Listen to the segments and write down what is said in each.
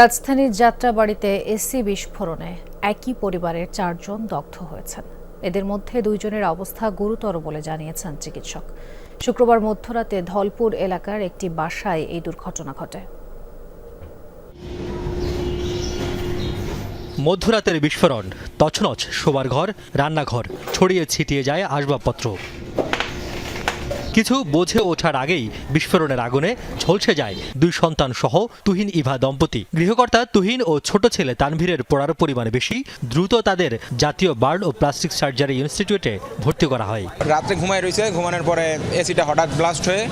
রাজধানীর যাত্রাবাড়িতে এসি বিস্ফোরণে একই পরিবারের চারজন দগ্ধ হয়েছেন। এদের মধ্যে দুইজনের অবস্থা গুরুতর বলে জানিয়েছেন চিকিৎসক। শুক্রবার মধ্যরাতে ধলপুর এলাকার একটি বাসায় এই দুর্ঘটনা ঘটে। মধ্যরাতের বিস্ফোরণ, তছনছ, শোবার ঘর, রান্নাঘর, ছড়িয়ে ছিটিয়ে যায় আসবাবপত্র। কিছু বোঝে ওঠার আগেই বিস্ফোরণের আগুনে ঝলসে যায় দুই সন্তান সহ তুহিন, ইভা, দম্পতি। গৃহকর্তা তুহিন ও ছোট ছেলে তানভীরের পড়ার পরিমাণ বেশি। দ্রুত তাদের জাতীয় বার্ন ও প্লাস্টিক সার্জারি ইনস্টিটিউটে ভর্তি করা হয়। রাত্রে ঘুমায় রয়েছে, ঘুমানোর পরে এসিটা হঠাৎ ব্লাস্ট হয়ে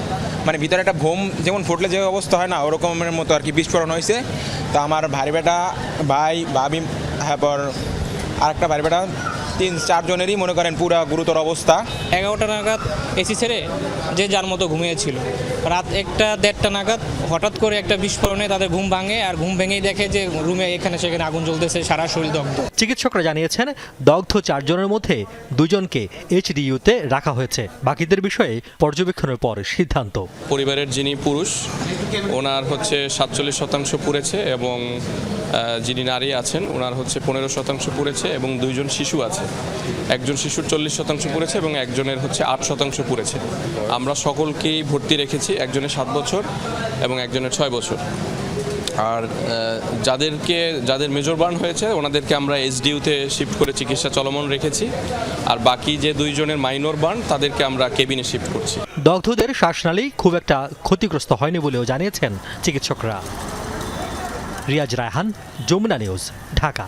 মানে ভিতরে একটা ভোম যেমন ফুটলে যে অবস্থা হয় না, ওরকমের মতো আর কি বিস্ফোরণ হয়েছে। তো আমার ভাই বেটা, ভাই, ভাবি হ্যাঁ পর আরেকটা ভাই বেটা তিন চারজনেরই মনে করেন পুরা গুরুতর অবস্থা। এগারোটা নাগাদ এসি ছেড়ে যে যার মতো ঘুমিয়েছিল। রাত একটা দেড়টা নাগাদ হঠাৎ করে একটা বিস্ফোরণে তাদের ঘুম ভাঙে আর ঘুম ভেঙেই দেখে যে রুমে এখানে সেখানে আগুন জ্বলতেছে সারা শরীর দগ্ধ। চিকিৎসকরা জানিয়েছেন দগ্ধ চারজনের মধ্যে দুজনকে এইচডিইউতে রাখা হয়েছে। বাকিদের বিষয়ে পর্যবেক্ষণের পর সিদ্ধান্ত। পরিবারের যিনি পুরুষ ওনার হচ্ছে সাতচল্লিশ শতাংশ পুড়েছে এবং যিনি নারী আছেন ওনার হচ্ছে পনেরো শতাংশ পুড়েছে এবং দুইজন শিশু আছে। একজন শিশুর চল্লিশ শতাংশ পুড়েছে এবং একজনের হচ্ছে আট শতাংশ পুড়েছে। আমরা সকলকেই ভর্তি রেখেছি, একজনের সাত বছর এবং একজনের ছয় বছর। আর যাদেরকে, যাদের মেজর বার্ন হয়েছে, ওনাদেরকে আমরা এসডিউতে শিফট করে চিকিৎসা চলমান রেখেছি। আর বাকি যে দুইজনের মাইনর বার্ন তাদেরকে আমরা কেবিনে শিফট করছি। দগ্ধদের শ্বাসনালী খুব একটা ক্ষতিগ্রস্ত হয়নি বলেও জানিয়েছেন চিকিৎসকরা। রিয়াজ রায়হান, যমুনা নিউজ, ঢাকা।